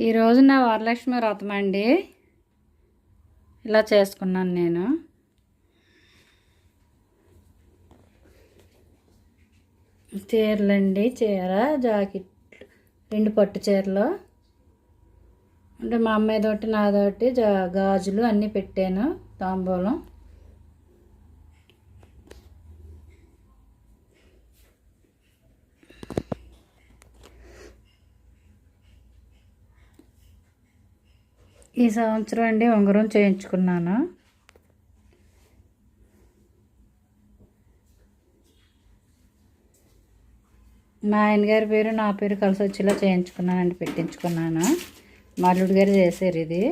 ఈరోజు నా వరలక్ష్మి వ్రతం అండి. ఇలా చేసుకున్నాను నేను. చీరలండి చీర జాకెట్ రెండు పట్టు చీరలు. అంటే మా అమ్మాయి తోటి నాదోటి జా గాజులు అన్నీ పెట్టాను తాంబూలం. ఈ సంవత్సరం అండి ఉంగరం చేయించుకున్నాను. మా ఆయన గారి పేరు నా పేరు కలిసి వచ్చేలా చేయించుకున్నానండి పెట్టించుకున్నాను. మా అల్లుడు గారు చేశారు ఇది.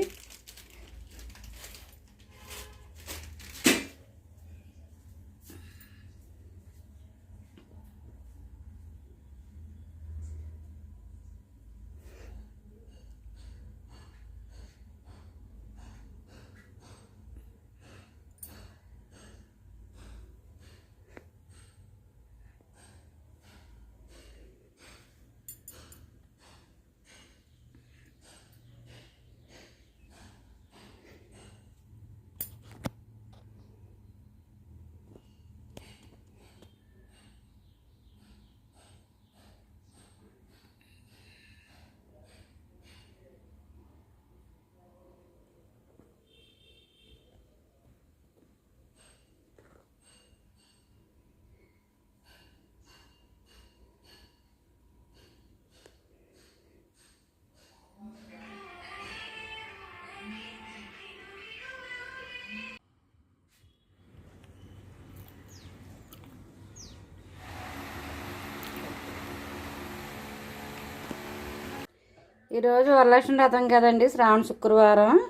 ఈరోజు వరలక్ష్మి వ్రతం కదండి? శ్రావణ శుక్రవారం.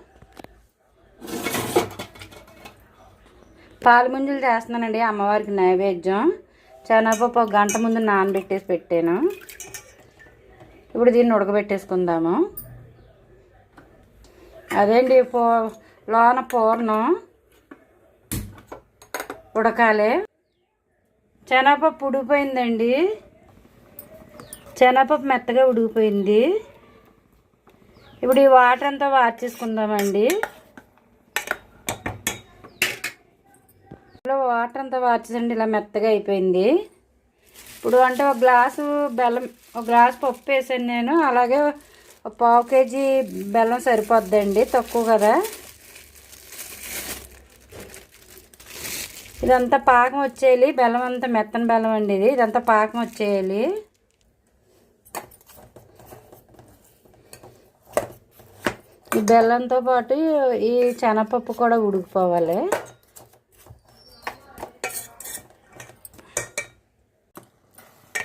పాలముంజలు చేస్తున్నానండి అమ్మవారికి నైవేద్యం. శనగపప్పు ఒక గంట ముందు నానబెట్టేసి పెట్టాను. ఇప్పుడు దీన్ని ఉడకబెట్టేసుకుందాము. అదేండి పో లోన పూర్ణం ఉడకాలి. శనగపప్పు ఉడికిపోయిందండి. శనగపప్పు మెత్తగా ఉడికిపోయింది. ఇప్పుడు ఈ వాటర్ అంతా వార్చేసుకుందామండి. వాటర్ అంతా వార్చేసండి ఇలా మెత్తగా అయిపోయింది. ఇప్పుడు అంటే ఒక గ్లాసు బెల్లం ఒక గ్లాసు పప్పు వేసాను నేను. అలాగే ఒక పావు కేజీ బెల్లం సరిపోద్దండి తక్కువ కదా. ఇదంతా పాకం వచ్చేయాలి. బెల్లం అంతా మెత్తని బెల్లం అండి ఇది. ఇదంతా పాకం వచ్చేయాలి. బెల్లంతో పాటు ఈ శనగపప్పు కూడా ఉడికిపోవాలి.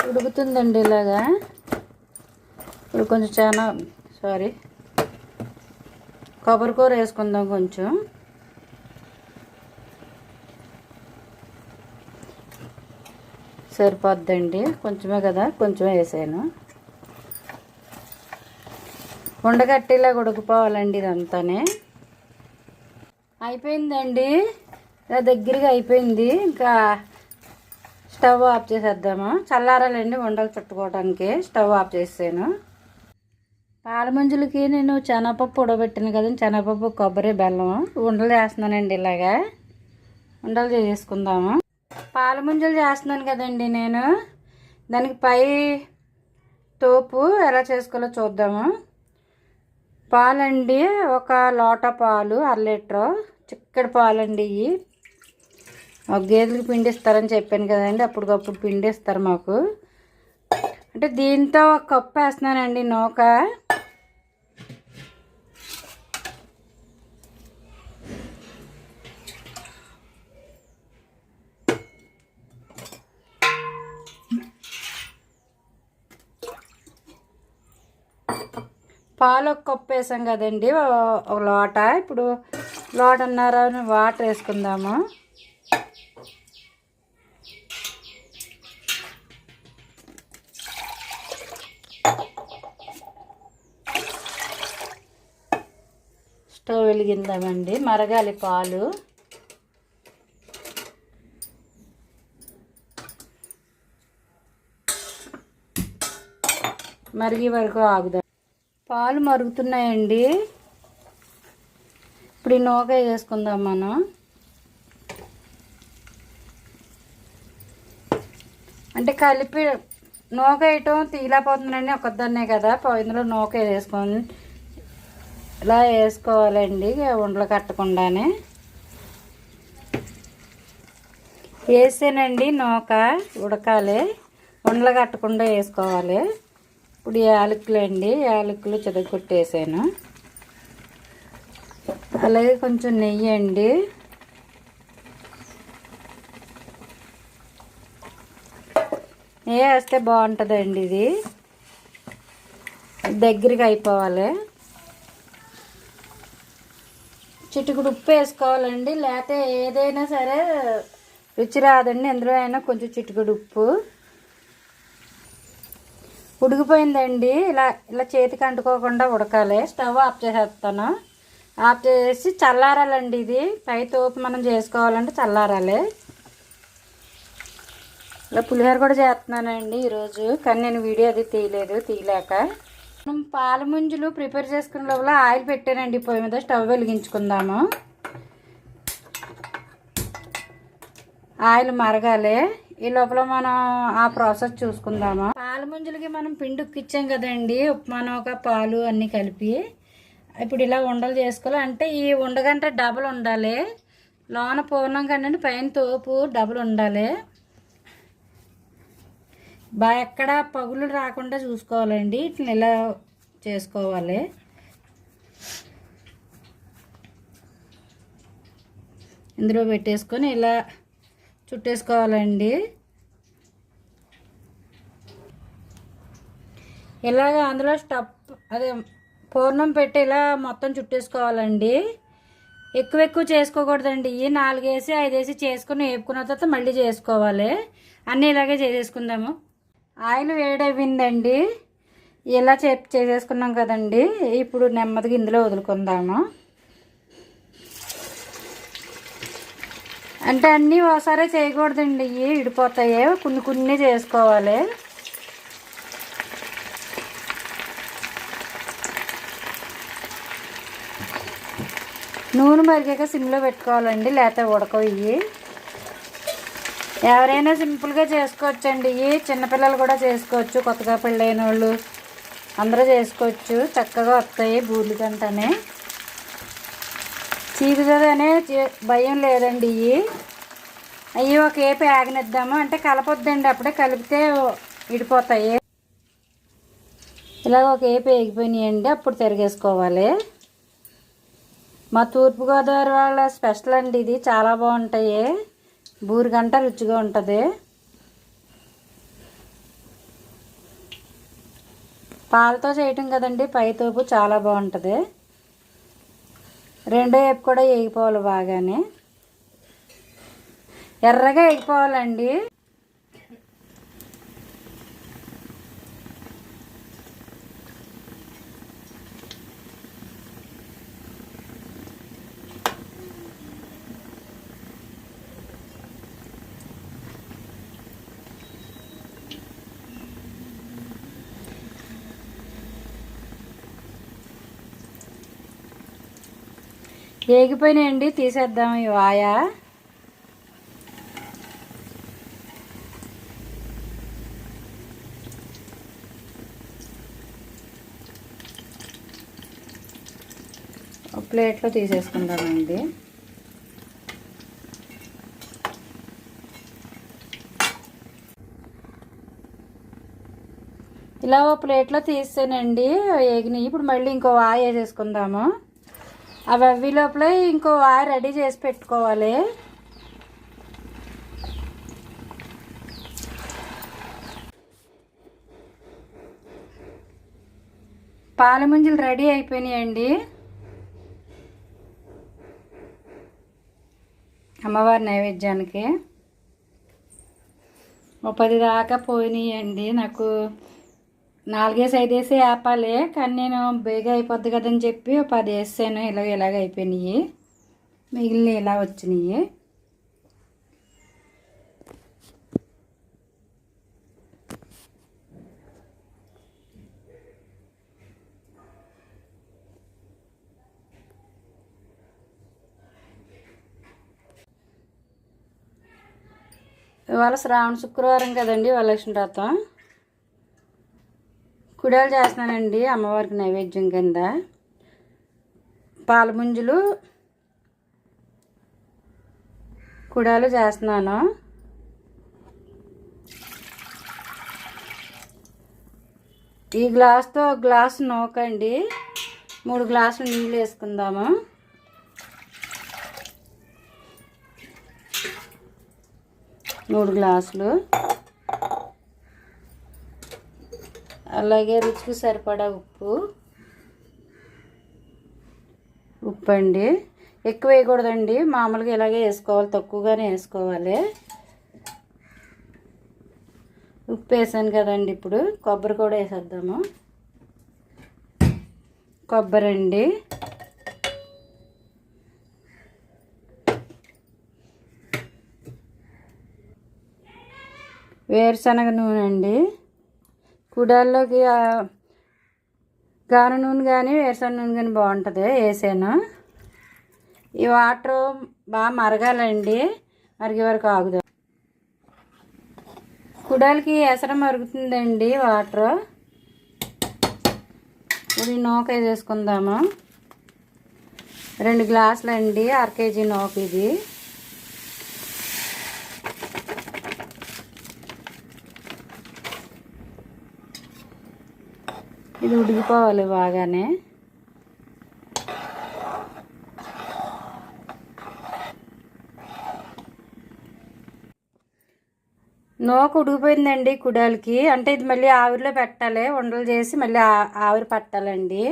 ఉడుకుతుందండి ఇలాగా. ఇప్పుడు కొంచెం చాలా సారీ కొబ్బరి కూర వేసుకుందాం కొంచెం. సరిపోద్దండి. కొంచెమే కదా కొంచెం వేసాను. ఉండగట్టేలా ఉడికిపోవాలండి ఇదంతానే. అయిపోయిందండి. ఇలా దగ్గరగా అయిపోయింది. ఇంకా స్టవ్ ఆఫ్ చేసేద్దాము. చల్లారాలండి ఉండలు చుట్టుకోవడానికి స్టవ్ ఆఫ్ చేసాను పాలమంజులకి నేను శనగపప్పు ఉడబెట్టాను కదండి శనగపప్పు కొబ్బరి బెల్లం. ఉండలు చేస్తున్నానండి ఇలాగా. ఉండలు చేసుకుందాము పాలమంజులు చేస్తున్నాను కదండి నేను. దానికి పై తోపు ఎలా చేసుకోవాలో చూద్దాము. పాలండి ఒక లోట పాలు అర లీటరు చిక్కడి పాలండి ఇవి ఒక గేదెలకు పిండిస్తారని చెప్పాను కదండి అప్పటికప్పుడు పిండిస్తారు మాకు. అంటే దీంతో ఒక కప్పు వేస్తున్నానండి నూక. పాలు ఒక కప్పు వేసాం కదండి ఒక లోట. ఇప్పుడు లోటన్నర వాటర్ వేసుకుందాము. స్టవ్ వెలిగిందామండి మరగాలి పాలు. మరిగి వరకు ఆగుదాం. పాలు మరుగుతున్నాయండి. ఇప్పుడు ఈ నూక వేసుకుందాం మనం. అంటే కలిపి నూక వేయటం తీలేకపోతుందండి ఒకదాన్నే కదా ఇందులో నూక వేసుకొని ఇలా వేసుకోవాలండి ఉండలు కట్టకుండానే. వేసానండి నూక ఉడకాలి ఉండలు కట్టకుండా వేసుకోవాలి. ఇప్పుడు యాలకులు అండి. యాలకులు చెదగొట్టేసాను అలాగే కొంచెం నెయ్యి అండి. నెయ్యి వేస్తే బాగుంటుందండి ఇది. దగ్గరికి అయిపోవాలి. చిటుకుడు ఉప్పు వేసుకోవాలండి. లేకపోతే ఏదైనా సరే రుచి రాదండి. ఎందులో అయినా కొంచెం చిటుకుడు ఉప్పు. ఉడికిపోయిందండి. ఇలా ఇలా చేతికి అంటుకోకుండా ఉడకాలి. స్టవ్ ఆఫ్ చేసేస్తాను. ఆఫ్ చేసి చల్లారాలండి ఇది. పై తోపు మనం చేసుకోవాలంటే చల్లారాలి. ఇలా పులిహోర కూడా చేస్తున్నానండి ఈరోజు. కానీ నేను వీడియో అది తీయలేదు తీయలేక. మనం పాల ముంజులు ప్రిపేర్ చేసుకునే లోపల ఆయిల్ పెట్టానండి. పొయ్యి మీద స్టవ్ వెలిగించుకుందాము. ఆయిల్ మరగాలి. ఈ లోపల మనం ఆ ప్రాసెస్ చూసుకుందాము? పాల ముంజులకి మనం పిండి ఉక్కిచ్చాం కదండి. ఉప్మాను ఒక పాలు అన్నీ కలిపి ఇప్పుడు ఇలా ఉండలు చేసుకోవాలి. అంటే ఈ ఉండగంటే డబల్ ఉండాలి. లోన పూర్ణం కంటే పైన తోపు డబల్ ఉండాలి. బాగా ఎక్కడ పగులు రాకుండా చూసుకోవాలండి. ఇట్లా ఇలా చేసుకోవాలి. ఇందులో పెట్టేసుకొని ఇలా చుట్టేసుకోవాలండి. ఇలాగ అందులో స్టప్ అదే పూర్ణం పెట్టి ఇలా మొత్తం చుట్టేసుకోవాలండి. ఎక్కువ ఎక్కువ చేసుకోకూడదండి. ఈ నాలుగేసి ఐదేసి చేసుకుని వేపుకున్న తర్వాత మళ్ళీ చేసుకోవాలి. అన్నీ ఇలాగే చేసేసుకుందాము. ఆయిల్ వేడైందండి ఇలా చే చేసేసుకున్నాం కదండి. ఇప్పుడు నెమ్మదిగా ఇందులో వదులుకుందాము. అంటే అన్నీ ఒకసారి చేయకూడదండి. ఇవి విడిపోతాయి. కొన్ని కొన్ని చేసుకోవాలి. నూనె మరిగాక సిమ్లో పెట్టుకోవాలండి. లేకపోతే ఉడకవు ఇవి ఎవరైనా సింపుల్గా చేసుకోవచ్చండి. ఇవి చిన్నపిల్లలు కూడా చేసుకోవచ్చు. కొత్తగా పెళ్ళైన వాళ్ళు అందరూ చేసుకోవచ్చు. చక్కగా వస్తాయి బూర్లు కంటనే చీకుదనే భయం లేదండి ఇవి అవి ఒక ఆగనిద్దాము. అంటే కలపొద్దండి అప్పుడే కలిపితే విడిపోతాయి ఇలాగ ఒక ఏపి అప్పుడు తిరిగేసుకోవాలి. మా తూర్పుగోదావరి వాళ్ళ స్పెషల్ అండి ఇది. చాలా బాగుంటాయి. బూరిగంట రుచిగా ఉంటుంది. పాలతో చేయటం కదండి పైతోపు చాలా బాగుంటుంది. రెండో వైపు కూడా వేగిపోవాలి బాగానే. ఎర్రగా వేగిపోవాలండి. వేగిపోయినాయండి తీసేద్దాం ఈ వాయ. ఒక ప్లేట్లో తీసేసుకుందామండి. ఇలా ఓ ప్లేట్లో తీసానండి వేగినాయి. ఇప్పుడు మళ్ళీ ఇంకో ఆయ వేసేసుకుందాము అవి అవి లోపల ఇంకో వాయి రెడీ చేసి పెట్టుకోవాలి. పాల ముంజలు రెడీ అయిపోయినాయండి. అమ్మవారి నైవేద్యానికి. ఓ పది దాకా పోయినాయండి. నాకు నాలుగేసి ఐదేసి ఆపాలి కానీ నేను బేగా అయిపోద్ది కదని చెప్పి పది వేసాను ఇలాగ ఇలాగ అయిపోయినాయి. మిగిలిన ఇలా వచ్చినాయి. ఇవాళ శ్రావణ శుక్రవారం కదండి వరలక్ష్మి రాతం కుడాలు చేస్తున్నానండి అమ్మవారికి నైవేద్యం కింద. పాలముంజులు కుడాలు చేస్తున్నాను. ఈ గ్లాస్తో ఒక గ్లాసు నూకండి. మూడు గ్లాసులు నీళ్ళు వేసుకుందాము. మూడు గ్లాసులు. అలాగే రుచికి సరిపడా ఉప్పు. ఉప్పు అండి ఎక్కువ వేయకూడదండి. మామూలుగా ఇలాగే వేసుకోవాలి. తక్కువగానే వేసుకోవాలి. ఉప్పు వేసాను కదండి ఇప్పుడు. కొబ్బరి కూడా వేసేద్దాము. కొబ్బరి అండి వేరుశనగ నూనె అండి కుడాల్లోకి ఆ, గాన నూనె కానీ వేరుశనగ నూనె కానీ బాగుంటుంది వేసాను. ఈ వాటర్ బాగా మరగాలండి మరిగే వరకు ఆగుదాం. కుడాలకి ఎసరం మరుగుతుందండి వాటర్. ఇప్పుడు ఈ నూక వేసేసుకుందాము. రెండు గ్లాసులు అండి అర కేజీ నూక ఇది. ఇది ఉడికిపోవాలి బాగానే. నోకు ఉడికిపోయిందండి కుడాలకి. అంటే ఇది మళ్ళీ ఆవిరిలో పెట్టాలి ఉండలు చేసి మళ్ళీ ఆవిరి పట్టాలండి.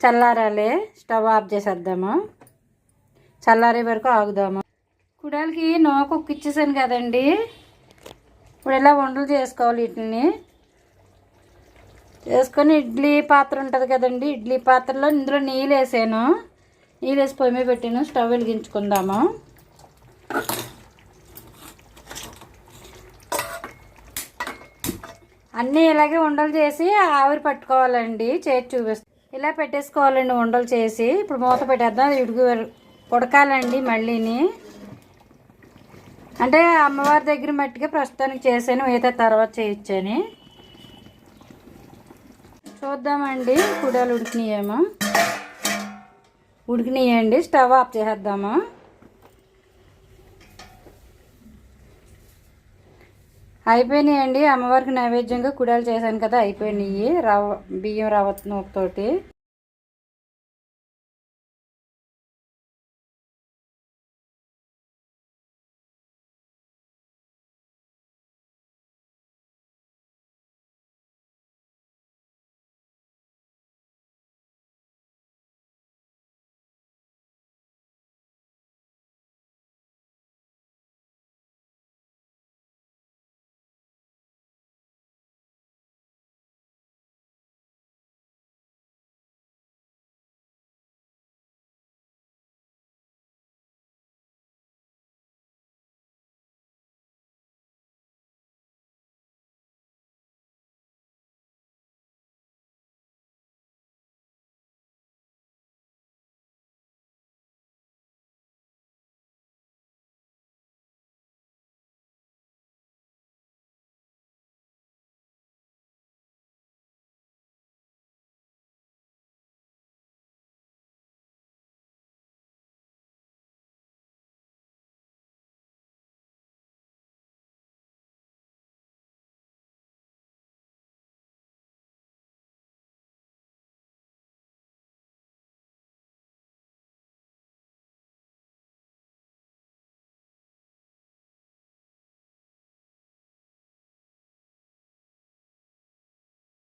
చల్లారాలి స్టవ్ ఆఫ్ చేసేద్దాము. చల్లారే వరకు ఆగుదాము. కుడాలకి నోకు ఉక్కిచ్చేసాను కదండి. ఇప్పుడు ఇలా వండలు చేసుకోవాలి వీటిని? వేసుకొని ఇడ్లీ పాత్ర ఉంటుంది కదండి. ఇడ్లీ పాత్రలో ఇందులో నీళ్ళు వేసాను. నీళ్ళు వేసి పొయ్యి మీద పెట్టాను. స్టవ్ వెలిగించుకుందాము. అన్నీ ఇలాగే ఉండలు చేసి ఆవిరి పట్టుకోవాలండి. చేసి చూపిస్తాను ఇలా పెట్టేసుకోవాలండి ఉండలు చేసి. ఇప్పుడు మూత పెట్టేద్దాం. అది ఉడకాలండి మళ్ళీని. అంటే అమ్మవారి దగ్గర మట్టిగా ప్రస్తుతానికి చేశాను. మిగతా తర్వాత చేయొచ్చని చూద్దామండి. కుడాలు ఉడికినాయేమో. ఉడికినాయండి. స్టవ్ ఆఫ్ చేసేద్దాము. అయిపోయినాయండి. అమ్మవారికి నైవేద్యంగా కుడాలు చేశాను కదా అయిపోయినాయి. రవ్వ బియ్యం రవ్వ తోటి